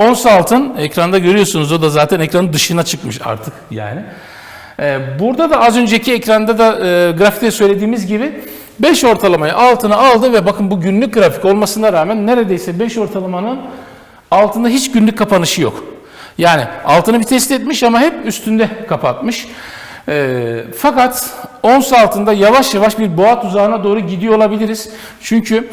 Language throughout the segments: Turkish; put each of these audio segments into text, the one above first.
Ons altın ekranda görüyorsunuz o da zaten ekranın dışına çıkmış artık yani. Ee, burada da az önceki ekranda da e, grafikte söylediğimiz gibi 5 ortalamayı altına aldı ve bakın bu günlük grafik olmasına rağmen neredeyse 5 ortalamanın altında hiç günlük kapanışı yok. Yani altını bir test etmiş ama hep üstünde kapatmış. Ee, fakat ons altında yavaş yavaş bir boğa tuzağına doğru gidiyor olabiliriz. Çünkü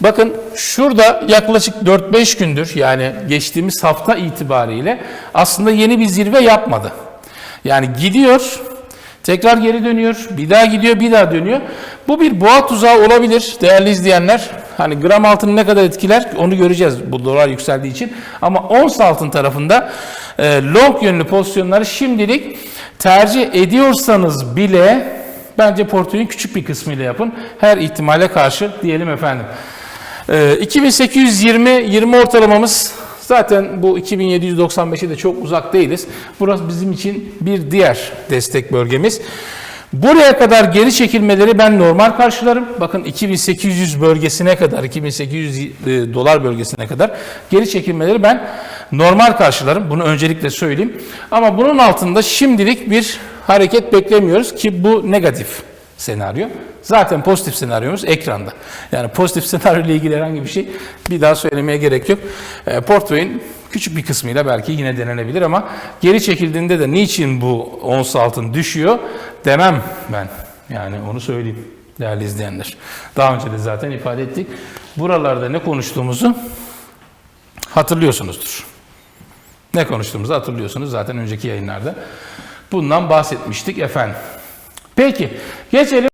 bakın şurada yaklaşık 4-5 gündür yani geçtiğimiz hafta itibariyle aslında yeni bir zirve yapmadı. Yani gidiyor, tekrar geri dönüyor, bir daha gidiyor, bir daha dönüyor. Bu bir boğa tuzağı olabilir değerli izleyenler. Hani gram altını ne kadar etkiler onu göreceğiz bu dolar yükseldiği için. Ama ons altın tarafında e, long yönlü pozisyonları şimdilik tercih ediyorsanız bile bence portföyün küçük bir kısmıyla yapın. Her ihtimale karşı diyelim efendim. E, 2820 20 ortalamamız Zaten bu 2795'e de çok uzak değiliz. Burası bizim için bir diğer destek bölgemiz. Buraya kadar geri çekilmeleri ben normal karşılarım. Bakın 2800 bölgesine kadar, 2800 e, dolar bölgesine kadar geri çekilmeleri ben normal karşılarım. Bunu öncelikle söyleyeyim. Ama bunun altında şimdilik bir hareket beklemiyoruz ki bu negatif senaryo. Zaten pozitif senaryomuz ekranda. Yani pozitif senaryo ile ilgili herhangi bir şey bir daha söylemeye gerek yok. E, portföyün küçük bir kısmıyla belki yine denenebilir ama geri çekildiğinde de niçin bu ons altın düşüyor demem ben. Yani onu söyleyeyim değerli izleyenler. Daha önce de zaten ifade ettik. Buralarda ne konuştuğumuzu hatırlıyorsunuzdur. Ne konuştuğumuzu hatırlıyorsunuz zaten önceki yayınlarda. Bundan bahsetmiştik efendim. Peki geçelim.